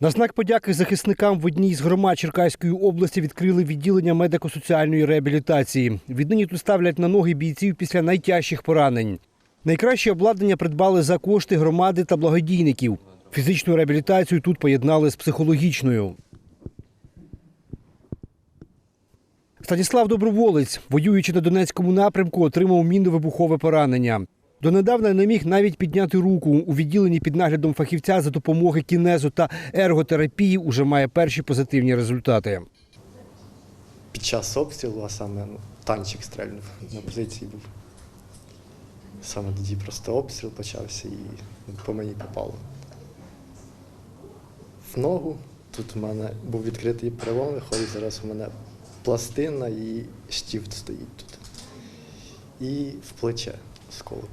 На знак подяки захисникам в одній з громад Черкаської області відкрили відділення медико-соціальної реабілітації. Віднині тут ставлять на ноги бійців після найтяжчих поранень. Найкраще обладнання придбали за кошти громади та благодійників. Фізичну реабілітацію тут поєднали з психологічною. Станіслав Доброволець, воюючи на Донецькому напрямку, отримав мінно-вибухове поранення. Донедавна не міг навіть підняти руку. У відділенні під наглядом фахівця за допомоги кінезу та ерготерапії уже має перші позитивні результати. Під час обстрілу, а саме ну, танчик стрельнув на позиції був. Саме тоді просто обстріл почався і по мені попало. В ногу. Тут у мене був відкритий перелом, виходить, зараз у мене пластина і штифт стоїть тут. І в плече осколок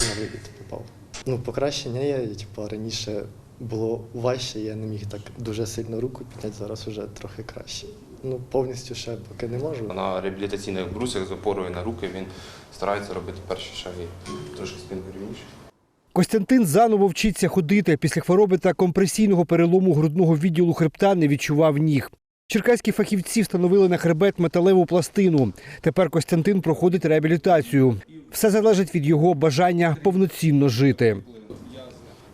на виліт попав. Ну, покращення є, і, типу, раніше було важче, я не міг так дуже сильно руку підняти, зараз вже трохи краще. Ну, повністю ще поки не можу. На реабілітаційних брусях з опорою на руки він старається робити перші шаги. Трошки спинку рівніше. Костянтин заново вчиться ходити. Після хвороби та компресійного перелому грудного відділу хребта не відчував ніг. Черкаські фахівці встановили на хребет металеву пластину. Тепер Костянтин проходить реабілітацію. Все залежить від його бажання повноцінно жити.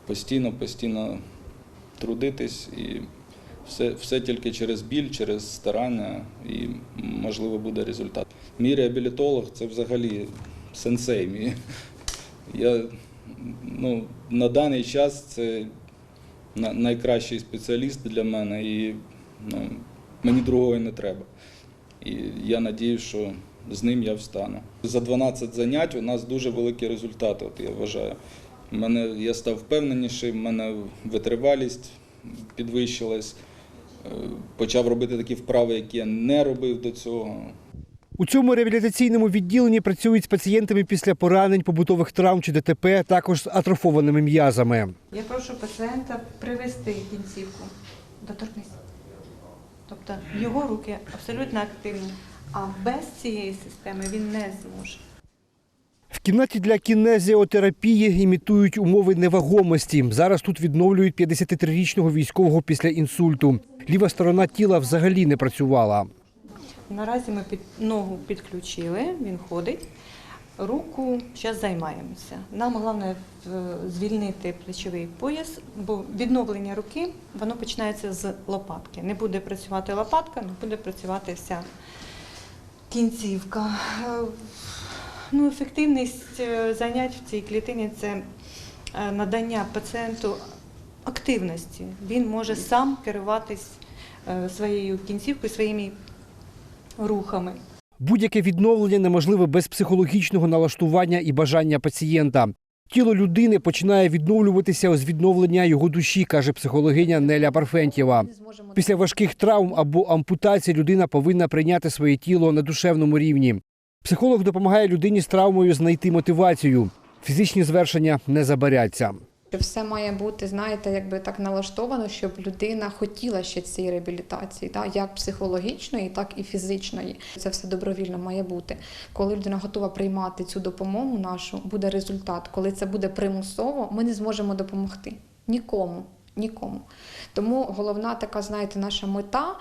постійно, постійно трудитись і все, все тільки через біль, через старання і можливо буде результат. Мій реабілітолог це взагалі сенсей. Мій. Я ну, на даний час це найкращий спеціаліст для мене і ну, мені другого не треба. І я надію, що з ним я встану. За 12 занять у нас дуже великі результати, от я вважаю. Мене я став впевненіший, в мене витривалість підвищилась. Е, Почав робити такі вправи, які я не робив до цього. У цьому реабілітаційному відділенні працюють з пацієнтами після поранень, побутових травм чи ДТП, також з атрофованими м'язами. Я прошу пацієнта привести кінцівку. Доторкнись. Тобто його руки абсолютно активні, а без цієї системи він не зможе. В кімнаті для кінезіотерапії імітують умови невагомості. Зараз тут відновлюють 53-річного військового після інсульту. Ліва сторона тіла взагалі не працювала. Наразі ми під ногу підключили, він ходить. Руку зараз займаємося. Нам головне е, звільнити плечовий пояс, бо відновлення руки воно починається з лопатки. Не буде працювати лопатка, не буде працювати вся кінцівка. Е, Ну, ефективність е, занять в цій клітині це надання пацієнту активності. Він може сам керуватись своєю кінцівкою, своїми рухами. Будь-яке відновлення неможливе без психологічного налаштування і бажання пацієнта. Тіло людини починає відновлюватися з відновлення його душі, каже психологиня Неля Парфентєва. Після важких травм або ампутацій людина повинна прийняти своє тіло на душевному рівні. Психолог допомагає людині з травмою знайти мотивацію. Фізичні звершення не забаряться. Що все має бути, знаєте, якби так налаштовано, щоб людина хотіла ще цієї реабілітації, да, як психологічної, так і фізичної. Це все добровільно має бути. Коли людина готова приймати цю допомогу нашу, буде результат. Коли це буде примусово, ми не зможемо допомогти нікому. Нікому. Тому головна така, знаєте, наша мета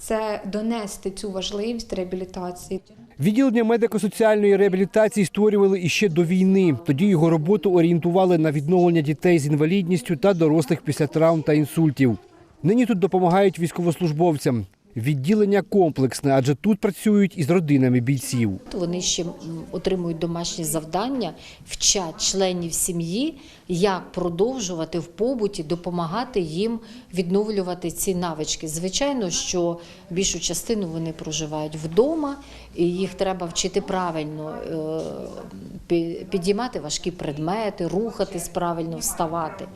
це донести цю важливість реабілітації. Відділення медико-соціальної реабілітації створювали іще до війни. Тоді його роботу орієнтували на відновлення дітей з інвалідністю та дорослих після травм та інсультів. Нині тут допомагають військовослужбовцям. Відділення комплексне, адже тут працюють із родинами бійців. Вони ще отримують домашні завдання, вчать членів сім'ї, як продовжувати в побуті, допомагати їм відновлювати ці навички. Звичайно, що більшу частину вони проживають вдома, і їх треба вчити правильно е, підіймати важкі предмети, рухатись правильно, вставати.